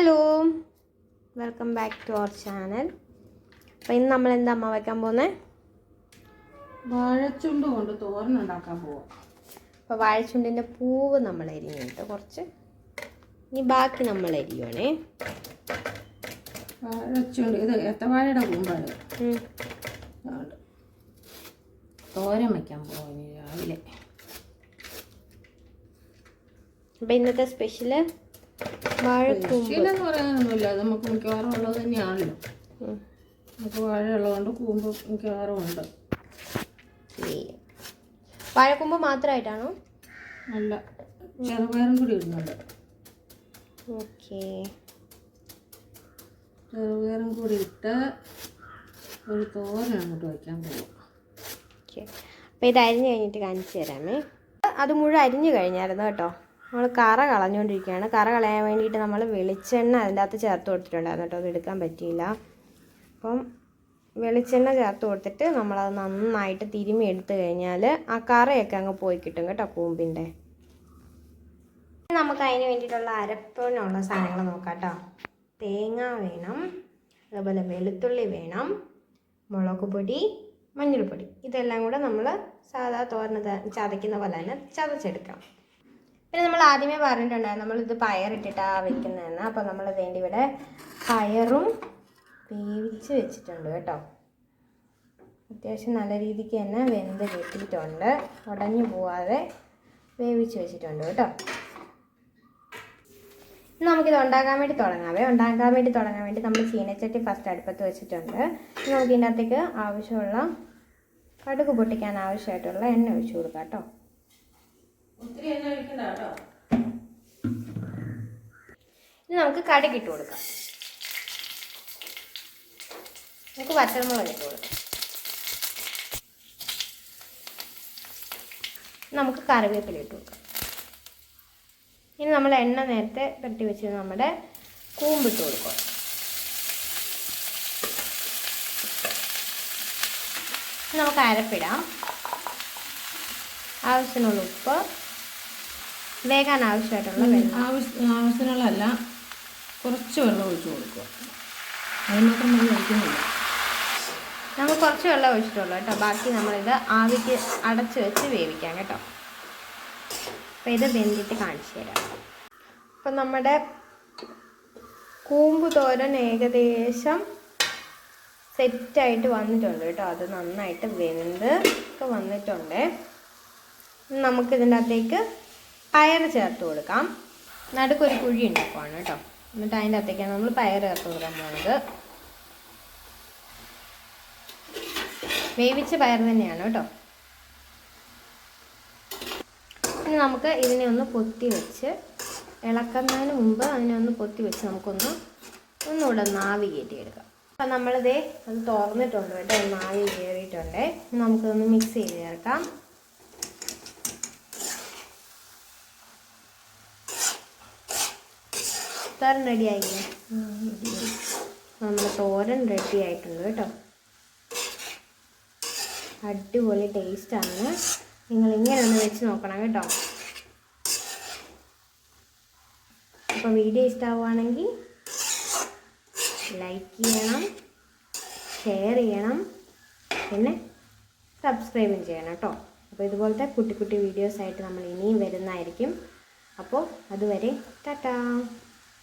Welcome back to our channel. അപ്പോൾ ഇന്ന് നമ്മൾ എന്താ അമ്മ വയ്ക്കാൻ പോകുന്നത് വാഴച്ചുണ്ട് കൊണ്ട് തോരനുണ്ടാക്കാൻ പോവാം. അപ്പോൾ വാഴച്ചുണ്ടിന്റെ പൂവ് നമ്മൾ എരിഞ്ഞിട്ട് കുറച്ച്. ഇനി ബാക്കി നമ്മൾ എരിയുവാണേ വാഴച്ചുണ്ട്. ഇത് ഏത്തവാഴയുടെ കൂമ്പാണ്. തോരൻ വയ്ക്കാൻ പോവാം രാവിലെ. അപ്പോൾ ഇന്നത്തെ സ്പെഷ്യൽ വാഴക്കൂമ്പ് ശീലം പറയാനൊന്നുമില്ല. അത് നമുക്ക് മിക്കവാറും ഉള്ളത് തന്നെയാണല്ലോ. നമുക്ക് വാഴ ഉള്ളതുകൊണ്ട് കൂമ്പ് മിക്കവാറും ഉണ്ട്. വാഴക്കൂമ്പ് മാത്രമായിട്ടാണോ നല്ല ചെറുപയറും കൂടി ഇടുന്നുണ്ട്. ഓക്കേ. ചെറുപയറും കൂടി ഇട്ട് ഒരു തോരൻ അങ്ങോട്ട് വയ്ക്കാൻ പോകും. ഓക്കെ. അപ്പോൾ ഇത് അരിഞ്ഞ് കഴിഞ്ഞിട്ട് കാണിച്ചു തരാമേ. അത് മുഴുവൻ അരിഞ്ഞു കഴിഞ്ഞായിരുന്നു കേട്ടോ. നമ്മൾ കറ കളഞ്ഞുകൊണ്ടിരിക്കുകയാണ് കറ കളയാൻ വേണ്ടിയിട്ട് നമ്മൾ വെളിച്ചെണ്ണ അതിന്റെ അകത്ത് ചേർത്ത് കൊടുത്തിട്ടുണ്ടായിരുന്നു കേട്ടോ. അത് എടുക്കാൻ പറ്റിയില്ല. അപ്പം വെളിച്ചെണ്ണ ചേർത്ത് കൊടുത്തിട്ട് നമ്മളത് നന്നായിട്ട് തിരുമ്മി എടുത്തു കഴിഞ്ഞാൽ ആ കറയൊക്കെ അങ്ങ് പോയി കിട്ടും കേട്ടോ കൂമ്പിന്റെ നമുക്ക് അതിന് വേണ്ടിയിട്ടുള്ള അരപ്പിനുള്ള സാധനങ്ങൾ നോക്കാം കേട്ടോ. തേങ്ങ വേണം. അതുപോലെ വെളുത്തുള്ളി വേണം. മുളക് പൊടി മഞ്ഞൾപ്പൊടി. ഇതെല്ലാം കൂടെ നമ്മൾ സാധാ തോരന ചതയ്ക്കുന്ന പോലെ തന്നെ ചതച്ചെടുക്കാം. പിന്നെ നമ്മൾ ആദ്യമേ പറഞ്ഞിട്ടുണ്ടായിരുന്നു നമ്മളിത് പയറിട്ടിട്ടാണ് വെക്കുന്നതെന്ന്. അപ്പോൾ നമ്മൾ വേണ്ടി ഇവിടെ പയറും വേവിച്ച് വെച്ചിട്ടുണ്ട് കേട്ടോ. അത്യാവശ്യം നല്ല രീതിക്ക് തന്നെ വെന്ത് കിട്ടിയിട്ടുണ്ട്. ഉടഞ്ഞു പോവാതെ വേവിച്ച് വെച്ചിട്ടുണ്ട് കേട്ടോ. നമുക്കിത് ഉണ്ടാക്കാൻ വേണ്ടി തുടങ്ങാവേ ഉണ്ടാക്കാൻ വേണ്ടി തുടങ്ങാൻ വേണ്ടി നമ്മൾ ചീനച്ചട്ടി ഫസ്റ്റ് അടുപ്പത്ത് വെച്ചിട്ടുണ്ട്. നമുക്ക് ഇതിന്റെ അകത്തേക്ക് ആവശ്യമുള്ള കടുക് പൊട്ടിക്കാൻ ആവശ്യമായിട്ടുള്ള എണ്ണ ഒഴിച്ചു കൊടുക്കാം കേട്ടോ. കേട്ടോ. ഇനി നമുക്ക് കടുക് ഇട്ട് കൊടുക്കാം. നമുക്ക് വറ്റൽമുളക് ഇട്ട് കൊടുക്കാം. നമുക്ക് കറിവേപ്പില ഇട്ട് കൊടുക്കാം. ഇനി നമ്മൾ എണ്ണ നേരത്തെ പെട്ടി വെച്ച് നമ്മുടെ കൂമ്പിട്ട് കൊടുക്കുക നമുക്ക് അരപ്പിടാം. ആവശ്യമുള്ള ഉപ്പ് വേകാൻ ആവശ്യമായിട്ടുള്ള വെള്ളം. ആവശ്യ ആവശ്യത്തിനുള്ളതല്ല കുറച്ച് വെള്ളം ഒഴിച്ച് കൊടുക്കുക. അത് മാത്രം മതി ഒഴിക്കുന്നില്ല. നമ്മൾ കുറച്ച് വെള്ളം ഒഴിച്ചിട്ടുള്ളൂ കേട്ടോ. ബാക്കി നമ്മളിത് ആവിക്ക് അടച്ച് വെച്ച് വേവിക്കാം കേട്ടോ. അപ്പോൾ ഇത് വെന്തിട്ട് കാണിച്ചു തരാം. അപ്പം നമ്മുടെ കൂമ്പ് തോരൻ ഏകദേശം സെറ്റായിട്ട് വന്നിട്ടുണ്ട് കേട്ടോ. അത് നന്നായിട്ട് വെന്ത് ഒക്കെ വന്നിട്ടുണ്ട്. നമുക്കിതിന്റെ അകത്തേക്ക് പയർ ചേർത്ത് കൊടുക്കാം. നടുക്കൊരു കുഴി ഉണ്ടാക്കുവാണ് കേട്ടോ. എന്നിട്ട് അതിന്റെ അകത്തേക്കാണ് നമ്മൾ പയർ ചേർത്ത് കൊടുക്കാൻ പോകുന്നത് വേവിച്ച പയർ തന്നെയാണ് കേട്ടോ. ഇനി നമുക്ക് ഇതിനെ ഒന്ന് പൊത്തി വെച്ച് ഇളക്കുന്നതിന് മുമ്പ് അതിനെ ഒന്ന് പൊത്തി വെച്ച് നമുക്കൊന്ന് ഒന്നുകൂടെ നാവി കയറ്റിയെടുക്കാം. അപ്പം നമ്മളിതേ അത് തുറന്നിട്ടുണ്ട് കേട്ടോ. നാവി കയറിയിട്ടുണ്ട്. ഇനി നമുക്കൊന്ന് മിക്സ് ചെയ്ത് ചേർക്കാം. തോരൻ റെഡി ആയില്ലേ? നമ്മുടെ തോരൻ റെഡി ആയിട്ടുണ്ട് കേട്ടോ. അടിപൊളി ടേസ്റ്റാണ് നിങ്ങൾ ഇങ്ങനെ ഒന്ന് വെച്ച് നോക്കണം കേട്ടോ. അപ്പോൾ വീഡിയോ ഇഷ്ടമാവുകയാണെങ്കിൽ ലൈക്ക് ചെയ്യണം ഷെയർ ചെയ്യണം പിന്നെ സബ്സ്ക്രൈബും ചെയ്യണം കേട്ടോ. അപ്പോൾ ഇതുപോലത്തെ കുട്ടി കുട്ടി വീഡിയോസായിട്ട് നമ്മൾ ഇനിയും വരുന്നതായിരിക്കും. അപ്പോൾ അതുവരെ ടാറ്റാ.